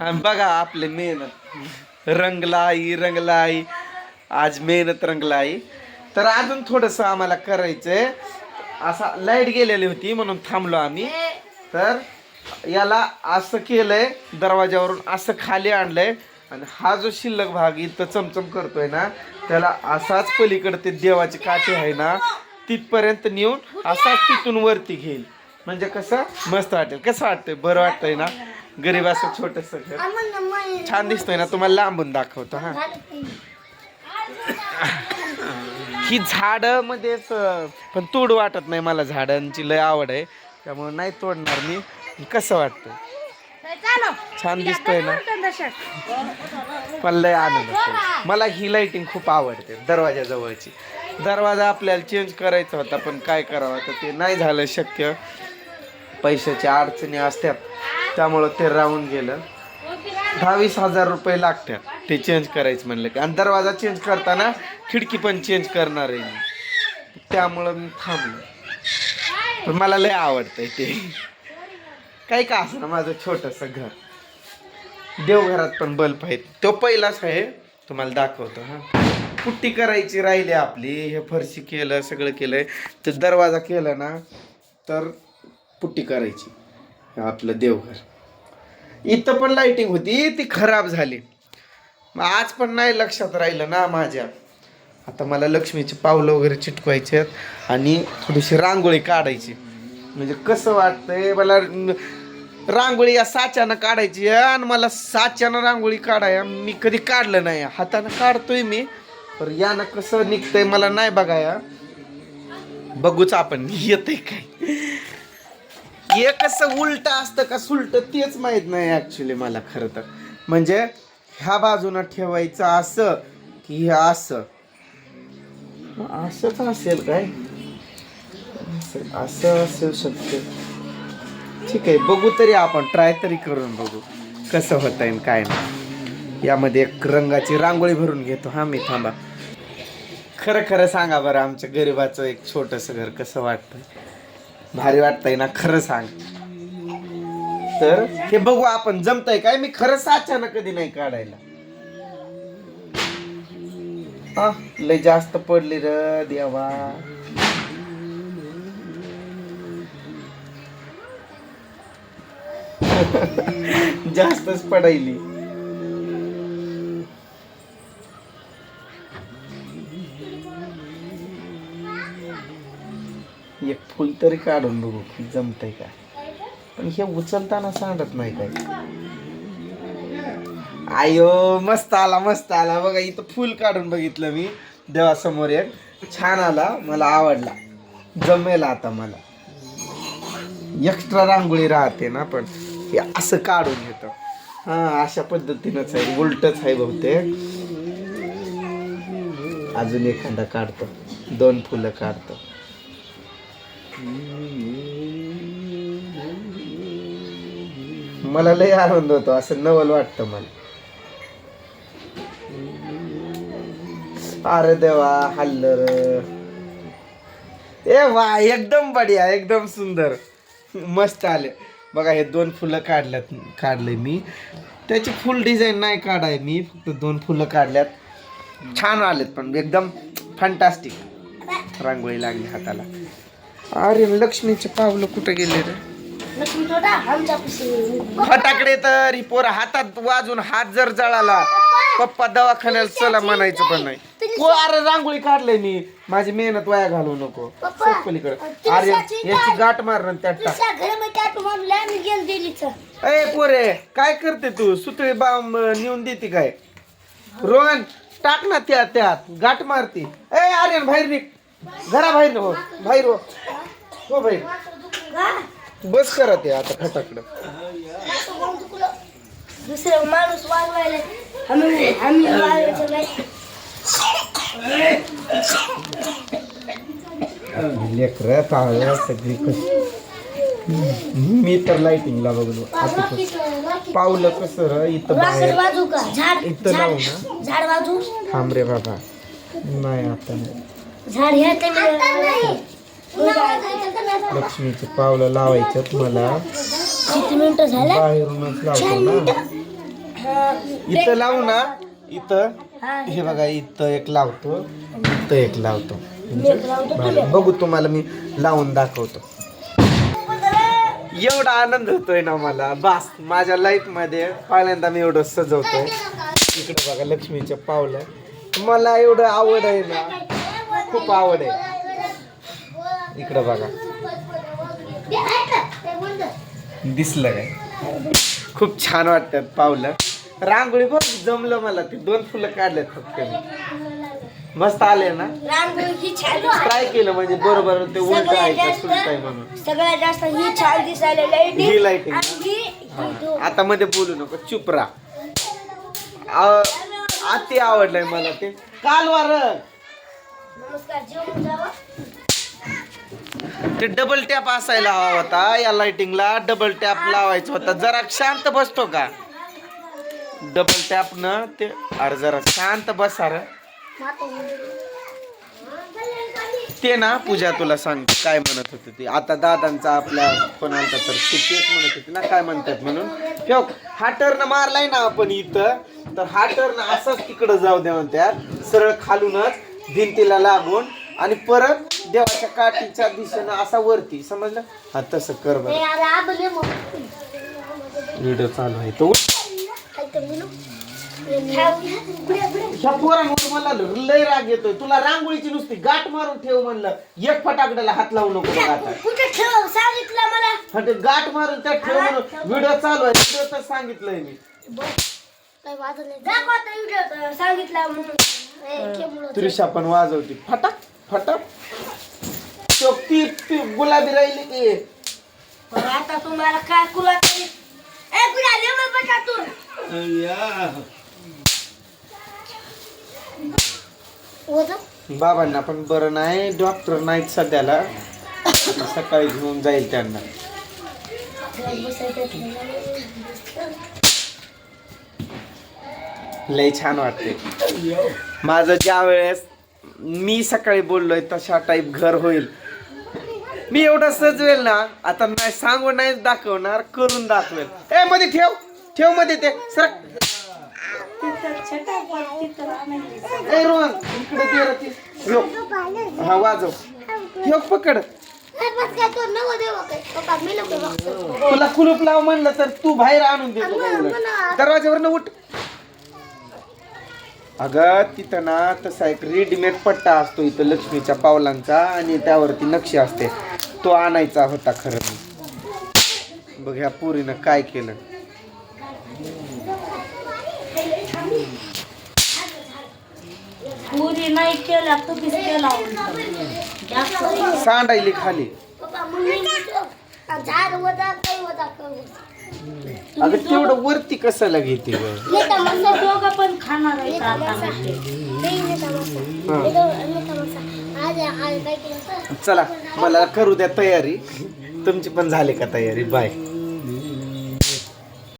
आणि बघा आपले मेहनत. रंगलाई रंगलाई. आज मेहनत रंगलाई. तर अजून थोडस आम्हाला करायचंय. असा लाइट गेलेली होती म्हणून थांबलो आम्ही. तर याला असं केलंय दरवाजावरून असं खाली आणलंय. आणि हा जो शिल्लक भाग इथं चमचम करतोय ना त्याला असाच पलीकडे ते देवाची काठी आहे ना तिथपर्यंत नेऊन असाच तिथून वरती घेईल. म्हणजे कसं? मस्त वाटेल. कसं वाटतंय? बरं वाटतंय ना? गरीब असं छोटस घर. छान दिसतोय ना तुम्हाला लांबून दाखवतो हा. ही झाड मध्येच पण तोड वाटत नाही मला झाडांची लय आवड आहे. त्यामुळे नाही तोडणार मी. कसं वाटतं छान दिसतोय ना. पण लय आनंद मला ही लाइटिंग खूप आवडते दरवाजा जवळची. दरवाजा आपल्याला चेंज करायचा होता पण काय करावं तर ते नाही झालं शक्य. पैशाच्या अडचणी असतात. त्यामुळं ते राहून गेलं. दहावीस हजार रुपये लागतात ते चेंज करायचं म्हणलं की. आणि दरवाजा चेंज करताना खिडकी पण चेंज करणार आहे मी. त्यामुळं मी थांबलो. पण मला लय आवडतंय ते. काही का असं ना माझं छोटंसं घर. देवघरात पण बल्ब आहेत. तो पहिलाच आहे. तुम्हाला दाखवतो हा. पुट्टी करायची राहिली आपली. हे फरशी केलं सगळं केलंय. तर दरवाजा केला ना तर पुट्टी करायची. आपलं देवघर. इथं पण लाईटिंग होती ती खराब झाली. मग आज पण नाही लक्षात राहिलं ना माझ्या. आता मला लक्ष्मीची पावलं वगैरे चिटकवायचे आहेत आणि थोडीशी रांगोळी काढायची. म्हणजे कसं वाटतंय मला रांगोळी या साच्यानं काढायची आणि मला साच्यानं रांगोळी काढाय मी कधी काढलं नाही. हातानं काढतोय मी पर यानं कसं निघतंय मला नाही बघाया बघूच आपण येतंय काय. हे कसं उलट असतं का सुलट तेच माहीत नाही ऍक्च्युली मला खरं तर. म्हणजे ह्या बाजूनं ठेवायचं असं की हे असं. असंच असेल काय? असं- असं असेल शकते ठीक आहे बघू तरी आपण ट्राय तरी करून बघू कसं होत आहे काय नाही. यामध्ये एक रंगाची रांगोळी भरून घेतो. हा मी थांबा. खरं खरं सांगा बरं आमच्या गरिबाचं एक छोटंसं घर कसं वाटतं भारी वाटतंय ना खरं सांग. तर हे बघू आपण जमतंय काय? मी खरं साच्यानं कधी नाही काढायला. हा लय जास्त पडली र देवा. जास्तच पडायली. फुल तरी काढून बघू की जमतंय का. पण हे उचलताना सांगत नाही काय. आयो मस्त आला मस्त आला. बघा इथं फुल काढून बघितलं मी. देवासमोर एक. छान आला मला आवडला. जमेल आता मला. एक्स्ट्रा रांगोळी राहते ना पण हे असं काढून घेतं. हा अशा पद्धतीनंच आहे. उलटच आहे बहुतेक. अजून एखादा काढतो. दोन फुलं काढतो. मला लय आनंद होतो असं नवल वाटतं मला. अरे देवा हल्लर. ए वा एकदम बढिया एकदम सुंदर. मस्त आले. बघा हे दोन फुलं काढल्यात काढले मी. त्याची फुल डिझाईन नाही काढाय मी फक्त दोन फुलं काढल्यात. छान आलेत पण एकदम फंटास्टिक रांगोळी लागली हाताला. अरे लक्ष्मीचे पावलं कुठे गेले रे? फटाकडे तर ही पोरं हातात वाजून हात जर जळाला पप्पा दवाखान्याला चला म्हणायचं पण नाही. हो अरे रांगोळी काढलंय मी. माझी मेहनत वाया घालवू नको. पप्पा, पलीकडे. अरे याची? गाठ मार ना त्यात टाक. ए पोरे काय करते तू? सुतळी बाम नेऊन देते काय? रोहन टाक ना त्या त्यात. गाठ मारती. ए आर्यन बाहेर निघ. घरा बाहेर हो बाहेर हो. हो बाहेर. बस करा ते आता फटाकडं. दुसरं माणूस वागवायला आम्ही आम्ही वागवायचं नाही. लेकर चांगलं सगळी कशी. मी तर लाइटिंगला बघलो. आता. पावलं कसं र? इथं बाहेर. वाजू का? झाड इथं झाड लावू ना. झाड वाजू? थांब रे बाबा. नाही आता नाही. झाड ते लक्ष्मीचे पावलं लावायच्यात मला. किती मिनिटं झालं? बाहेरूनच लावतो ना. इथं लावू ना. इथं. हा. बघा इथं एक लावतो. इथं एक लावतो. बरं, बघू तुम्हाला मी लावून दाखवतो. एवढा आनंद होतोय ना मला. बास माझ्या लाईफमध्ये पहिल्यांदा मी एवढं सजवतोय. इकडे बघा लक्ष्मीच्या पावलं. मला एवढं आवड आहे ना. खूप आवड आहे. इकडं बघा. दिसलं काय? खूप छान वाटतात पावलं. रांगोळी बघ जमलं मला ते. दोन फुलं काढलेत फक्त मी. मस्त आले ना. ट्राय केलं म्हणजे बरोबर ते उलट आहे सुलट आहे म्हणून? सगळ्यात जास्त ही छान दिसायला. ही. आता मध्ये बोलू नको. चुप राहा. आ- अति आवडलंय मला ते. जेवून जावा ते डबल टॅप असायला हवा होता या लाइटिंगला डबल टॅप लावायचा होता. जरा शांत बसतो का? डबल टॅप न ते अरे जरा शांत बसा रे ते ना पूजा तुला सांग काय म्हणत होते ते? आता दादांचा आपल्या फोन आलता तर तेच म्हणत होते ना काय म्हणतात म्हणून? ठेव हा टर्न मारलाय ना आपण इथं तर हा टर्न असाच तिकडं जाऊ दे म्हणतात. सरळ खालूनच भिंतीला लागून आणि परत देवाच्या काठीच्या दिशेनं असा वरती समजलं? हा तसं कर बरं. व्हिडिओ चालू आहे तो. ह्या पोरांवर मला लय राग येतोय. तुला रांगोळीची नुसती गाठ मारून ठेव म्हणलं. एक फटाकड्याला हात लावू नको बघ आता. सांगितलं मला. गाठ मारून त्या ठेव म्हणून व्हिडिओ चालू आहे. व्हिडिओ तर सांगितलंय मी. सांगितलं म्हणून. त्रिशा पण वाजवती. फटाक फटाक. तो ती ती गुलाबी राहिली की. आता तुम्हाला काय कुला बटातून बाबांना पण बरं नाही डॉक्टर नाहीत सध्याला. सकाळी घेऊन जाईल त्यांना. लय छान वाटते माझं ज्या वेळेस मी सकाळी बोललोय तशा टाईप घर होईल. मी एवढं सजवेल ना आता नाही सांगून नाही दाखवणार करून दाखवेल. ए मध्ये ठेव ठेवमध्ये ते. सर. ए रोहन इकडे दे. हा वाजव. ठेव पकड. तुला कुलूप लाव म्हणलं तर तू बाहेर आणून देतो? दरवाज्यावरनं उठ. अगं तिथं ना तसा एक रेडीमेड पट्टा असतो इथं लक्ष्मीच्या पावलांचा आणि त्यावरती नक्षी असते. तो आणायचा होता खरं बघ ह्या पोरीनं काय केलं. पुरी नाही केला तुम्हीच केला जास्त सांडायली खाली. झाड होता काही होता अगं तेवढं वरती कशाला घेते गं? दोघं पण खाणार आहेत आता चला मला करू द्या तयारी. तुमची पण झाली का तयारी? बाय.